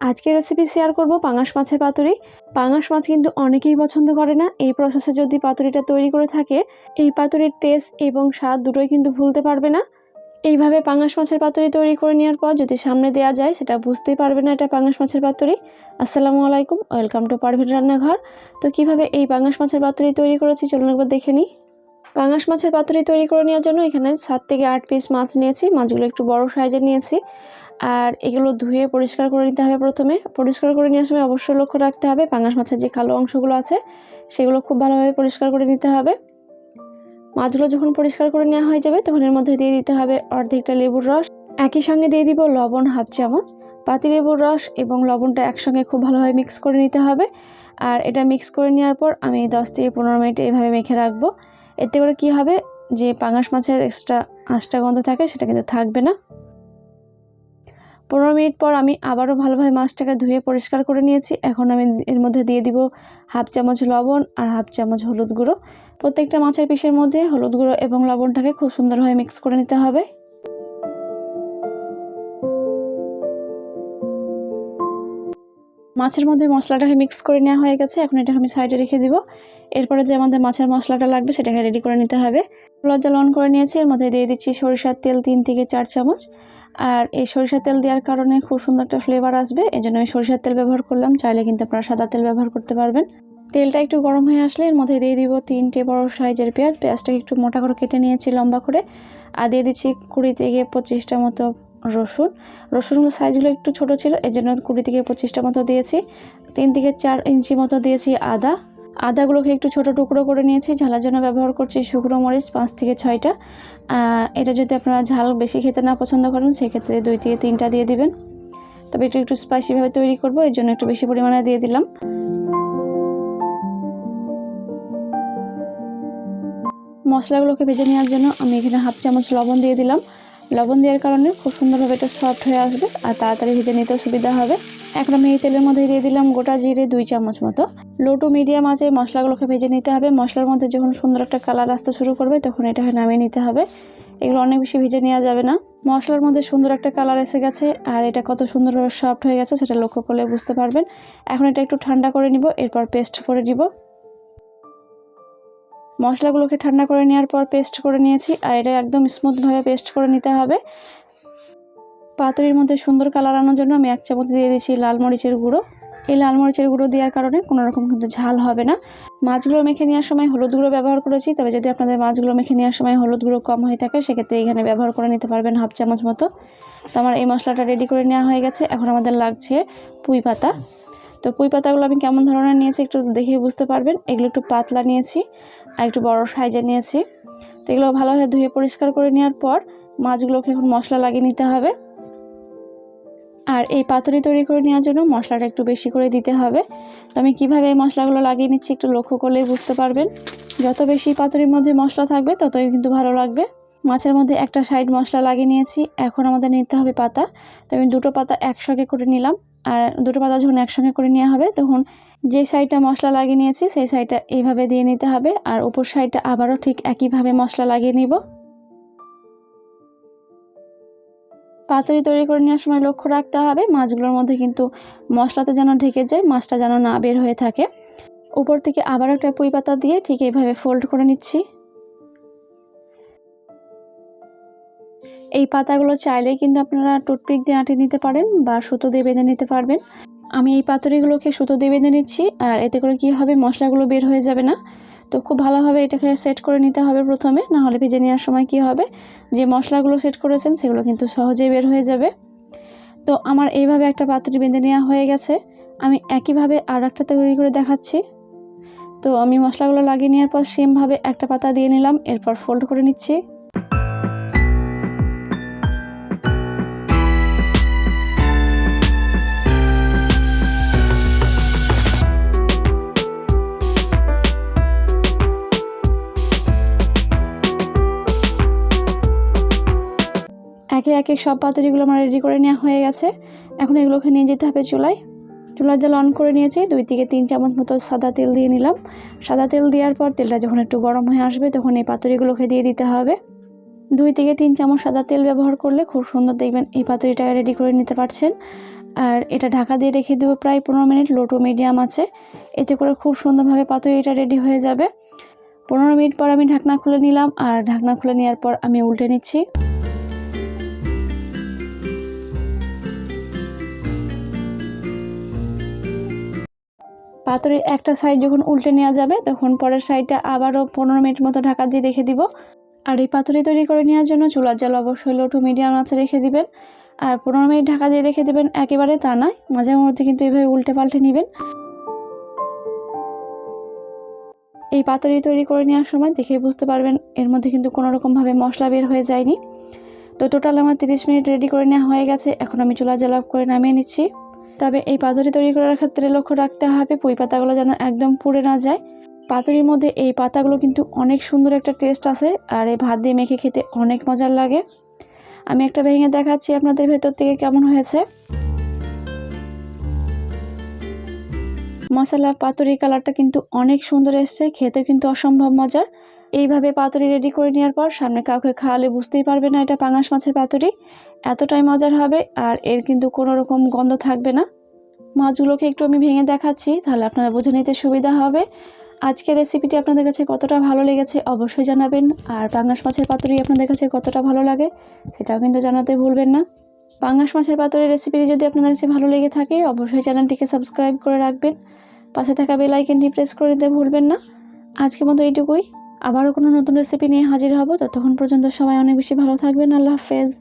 আজকে recipe share করব পাঙাশ মাছের পাতুরি। পাঙাশ মাছ কিন্তু অনেকেই পছন্দ করে না। এই প্রসেসে যদি পাতুরিটা তৈরি করে থাকে, এই পাতুরির টেস্ট এবং স্বাদ দুটোই কিন্তু ভুলতে পারবে না। এইভাবে পাঙাশ মাছের পাতুরি তৈরি করে নেওয়ার পর যদি সামনে দেওয়া যায়, সেটা বুঝতেই পারবে না এটা পাঙাশ মাছের পাতুরি। আসসালামু আলাইকুম ওয়েলকাম টু পারভিন রান্নাঘর। তো কীভাবে এই পাঙাশ মাছের পাতুরি তৈরি করেছি, চলুন একবার দেখে নিই। পাঙাশ মাছের পাতুরি তৈরি করে নেওয়ার জন্য এখানে সাত থেকে আট পিস মাছ নিয়েছি। মাছগুলো একটু বড় সাইজের নিয়েছি। আর এগুলো ধুয়ে পরিষ্কার করে নিতে হবে প্রথমে। পরিষ্কার করে নেওয়ার সময় অবশ্যই লক্ষ্য রাখতে হবে পাঙাশ মাছের যে কালো অংশগুলো আছে, সেগুলো খুব ভালোভাবে পরিষ্কার করে নিতে হবে। মাছগুলো যখন পরিষ্কার করে নেওয়া হয়ে যাবে, তখন এর মধ্যে দিয়ে দিতে হবে অর্ধেকটা লেবুর রস। একই সঙ্গে দিয়ে দিব লবণ হাফ চামচ। পাতিলেবুর রস এবং লবণটা একসঙ্গে খুব ভালোভাবে মিক্স করে নিতে হবে। আর এটা মিক্স করে নেওয়ার পর আমি দশ থেকে পনেরো মিনিট এইভাবে মেখে রাখব। এতে করে কি হবে? যে পাঙাশ মাছের এক্সট্রা আঁশটা গন্ধ থাকে, সেটা কিন্তু থাকবে না। পনেরো মিনিট পর আমি আবারও ভালোভাবে মাছটাকে ধুয়ে পরিষ্কার করে নিয়েছি। এখন আমি এর মধ্যে দিয়ে দিব হাফ চামচ লবণ আর হাফ চামচ হলুদ গুঁড়ো। প্রত্যেকটা মাছের পিসের মধ্যে হলুদ গুঁড়ো এবং লবণটাকে খুব সুন্দরভাবে মিক্স করে নিতে হবে। মাছের মধ্যে মশলাটাকে মিক্স করে নেওয়া হয়ে গেছে। এখন এটা আমি সাইডে রেখে দিব। এরপরে যে আমাদের মাছের মশলাটা লাগবে সেটাকে রেডি করে নিতে হবে। লজ্জা লন করে নিয়েছি। এর মধ্যে দিয়ে দিচ্ছি সরিষার তেল তিন থেকে চার চামচ। আর এই সরিষার তেল দেওয়ার কারণে খুব সুন্দর একটা ফ্লেভার আসবে। এই জন্য আমি সরিষার তেল ব্যবহার করলাম। চাইলে কিন্তু আপনারা সাদা তেল ব্যবহার করতে পারবেন। তেলটা একটু গরম হয়ে আসলে এর মধ্যে দিয়ে দিব তিনটে বড় সাইজের পেঁয়াজ। পেঁয়াজটাকে একটু মোটা করে কেটে নিয়েছি লম্বা করে। আর দিয়ে দিচ্ছি কুড়ি থেকে পঁচিশটা মতো রসুন। রসুনগুলো সাইজগুলো একটু ছোট ছিল এর জন্য কুড়ি থেকে পঁচিশটা মতো দিয়েছি। তিন থেকে চার ইঞ্চি মতো দিয়েছি আদা। আদাগুলোকে একটু ছোট টুকরো করে নিয়েছি, ঝালের জন্য ব্যবহার করছি শুকনো মরিচ পাঁচ থেকে ছয়টা। এটা যদি আপনারা ঝাল বেশি খেতে না পছন্দ করেন, সেক্ষেত্রে দুই থেকে তিনটা দিয়ে দিবেন। তবে একটু একটু স্পাইসিভাবে তৈরি করব, এর জন্য একটু বেশি পরিমাণে দিয়ে দিলাম। মশলাগুলোকে ভেজে নেওয়ার জন্য আমি এখানে হাফ চামচ লবণ দিয়ে দিলাম। লবণ দেওয়ার কারণে খুব সুন্দরভাবে এটা সফট হয়ে আসবে আর তাড়াতাড়ি ভেজে নিতেও সুবিধা হবে। এখন আমি এই তেলের মধ্যে দিয়ে দিলাম গোটা জিরে দুই চামচ মতো। লো টু মিডিয়াম আছে মশলাগুলোকে ভেজে নিতে হবে। মশলার মধ্যে যখন সুন্দর একটা কালার আসতে শুরু করবে, তখন এটাকে নামিয়ে নিতে হবে। এগুলো অনেক বেশি ভেজে নেওয়া যাবে না। মশলার মধ্যে সুন্দর একটা কালার এসে গেছে আর এটা কত সুন্দরভাবে সফট হয়ে গেছে সেটা লক্ষ্য করলে বুঝতে পারবেন। এখন এটা একটু ঠান্ডা করে নিব, এরপর পেস্ট করে দিব মশলাগুলোকে ঠান্ডা করে নেওয়ার পর পেস্ট করে নিয়েছি, আর এটা একদম স্মুথভাবে পেস্ট করে নিতে হবে। পাতুরির মধ্যে সুন্দর কালার আনার জন্য আমি এক চামচ দিয়ে দিয়েছি লাল মরিচের গুঁড়ো। এই লাল মরিচের গুঁড়ো দেওয়ার কারণে কোনো রকম কিন্তু ঝাল হবে না। মাছগুলো মেখে নেওয়ার সময় হলুদ গুঁড়ো ব্যবহার করেছি, তবে যদি আপনাদের মাছগুলো মেখে নেওয়ার সময় হলুদ গুঁড়ো কম হয়ে থাকে, সেক্ষেত্রে এখানে ব্যবহার করে নিতে পারবেন হাফ চামচ মতো। তো আমার এই মশলাটা রেডি করে নেওয়া হয়ে গেছে, এখন আমাদের লাগছে পুঁই পাতা। তো পুঁই পাতাগুলো আমি কেমন ধরনের নিয়েছি একটু দেখে বুঝতে পারবেন। এগুলো একটু পাতলা নিয়েছি। আর একটু বড় সাইজে নিয়েছি। তো এগুলো ভালোভাবে ধুয়ে পরিষ্কার করে নেওয়ার পর মাছগুলোকে এখন মশলা লাগিয়ে নিতে হবে। আর এই পাতুরি তৈরি করে নেওয়ার জন্য মশলাটা একটু বেশি করে দিতে হবে। তো আমি কীভাবে এই মশলাগুলো লাগিয়ে নিচ্ছি একটু লক্ষ্য করলেই বুঝতে পারবেন। যত বেশি পাতুরির মধ্যে মশলা থাকবে, ততই কিন্তু ভালো লাগবে। মাছের মধ্যে একটা সাইড মশলা লাগিয়ে নিয়েছি। এখন আমাদের নিতে হবে পাতা। তো আমি দুটো পাতা একসঙ্গে করে নিলাম। আর দুটো পাতা যখন একসঙ্গে করে নেওয়া হবে, তখন যে সাইডটা মশলা লাগিয়ে নিয়েছি, সেই সাইডটা এইভাবে দিয়ে নিতে হবে আর উপর সাইডটা আবারও ঠিক একইভাবে মশলা লাগিয়ে নিব। পাতুরি তৈরি করে নেওয়ার সময় লক্ষ্য রাখতে হবে, মাছগুলোর মধ্যে কিন্তু মশলাতে যেন ঢেকে যায়, মাছটা যেন না বের হয়ে থাকে। উপর থেকে আবার একটা পুঁই পাতা দিয়ে ঠিক এইভাবে ফোল্ড করে নিচ্ছি। এই পাতাগুলো চাইলে কিন্তু আপনারা টুথপিক দিয়ে আঁটে নিতে পারেন বা সুতো দিয়ে বেঁধে নিতে পারবেন। আমি এই পাতুরিগুলোকে সুতো দিয়ে বেঁধে নিচ্ছি আর এতে করে কি হবে মশলাগুলো বের হয়ে যাবে না। তো খুব ভালোভাবে এটাকে সেট করে নিতে হবে প্রথমে না হলে ভেজে নেওয়ার সময় কি হবে? যে মশলাগুলো সেট করেছেন সেগুলো কিন্তু সহজেই বের হয়ে যাবে। তো আমার এইভাবে একটা পাতুরি বেঁধে নেওয়া হয়ে গেছে। আমি একইভাবে আর একটা তৈরি করে দেখাচ্ছি। তো আমি মশলাগুলো লাগিয়ে নেওয়ার পর সেমভাবে একটা পাতা দিয়ে নিলাম, এরপর ফোল্ড করে নিচ্ছি। একে একে সব পাতুরিগুলো আমার রেডি করে নেওয়া হয়ে গেছে। এখন এগুলোকে নিয়ে যেতে হবে চুলায়। চুলার জাল অন করে নিয়েছি, দুই থেকে তিন চামচ মতো সাদা তেল দিয়ে নিলাম। সাদা তেল দেওয়ার পর তেলটা যখন একটু গরম হয়ে আসবে, তখন এই পাতুরিগুলোকে দিয়ে দিতে হবে। দুই থেকে তিন চামচ সাদা তেল ব্যবহার করলে খুব সুন্দর দেখবেন এই পাতুরিটা রেডি করে নিতে পারছেন। আর এটা ঢাকা দিয়ে রেখে দেবো প্রায় পনেরো মিনিট লো টু মিডিয়াম আছে। এতে করে খুব সুন্দরভাবে পাতুরিটা রেডি হয়ে যাবে। পনেরো মিনিট পর আমি ঢাকনা খুলে নিলাম, আর ঢাকনা খুলে নেওয়ার পর আমি উল্টে নিচ্ছি। পাতুরির একটা সাইড যখন উল্টে নেওয়া যাবে, তখন পরের সাইডটা আবারও পনেরো মিনিট মতো ঢাকা দিয়ে রেখে দিব। আর এই পাতুরি তৈরি করে নেওয়ার জন্য চুলার জল অবশ্যই লো টু মিডিয়াম আছে রেখে দিবেন। আর পনেরো মিনিট ঢাকা দিয়ে রেখে দেবেন একেবারে তা নয়, মাঝে মধ্যে কিন্তু এইভাবে উল্টে পাল্টে নেবেন। এই পাতুরি তৈরি করে নেওয়ার সময় দেখে বুঝতে পারবেন এর মধ্যে কিন্তু কোনো রকমভাবে মশলা বের হয়ে যায়নি। তো টোটাল আমার তিরিশ মিনিট রেডি করে নেওয়া হয়ে গেছে, এখন আমি চুলা জ্বালাপ করে নামিয়ে নিচ্ছি। তবে এই পাতুরি তৈরি করার ক্ষেত্রে লক্ষ্য রাখতে হবে, পুঁই পাতাগুলো যেন একদম পুড়ে না যায়। পাতুরির মধ্যে এই পাতাগুলো কিন্তু অনেক সুন্দর একটা টেস্ট আছে আর এই ভাত দিয়ে মেখে খেতে অনেক মজার লাগে। আমি একটা ভেঙে দেখাচ্ছি আপনাদের ভেতর থেকে কেমন হয়েছে। মশলা পাতুরি কালারটা কিন্তু অনেক সুন্দর এসছে খেতে কিন্তু অসম্ভব মজার। এইভাবে পাতুরি রেডি করে নেওয়ার পর সামনে কাউকে খাওয়ালে বুঝতেই পারবে না এটা পাঙাশ মাছের পাতুরি। এতটাই মজার হবে আর এর কিন্তু কোনো রকম গন্ধ থাকবে না। মাছগুলোকে একটু আমি ভেঙে দেখাচ্ছি, তাহলে আপনারা বুঝে নিতে সুবিধা হবে। আজকের রেসিপিটি আপনাদের কাছে কতটা ভালো লেগেছে অবশ্যই জানাবেন, আর পাঙ্গাস মাছের পাতুরি আপনাদের কাছে কতটা ভালো লাগে সেটাও কিন্তু জানাতে ভুলবেন না। পাঙ্গাস মাছের পাতুরির রেসিপিটি যদি আপনাদের কাছে ভালো লেগে থাকে, অবশ্যই চ্যানেলটিকে সাবস্ক্রাইব করে রাখবেন। পাশে থাকা বেল আইকনটি প্রেস করে দিতে ভুলবেন না। আজকের মতো এইটুকুই। আবারও কোনো নতুন রেসিপি নিয়ে হাজির হব। ততক্ষণ পর্যন্ত সবাই অনেক বেশি ভালো থাকবেন। আল্লাহ হাফেজ।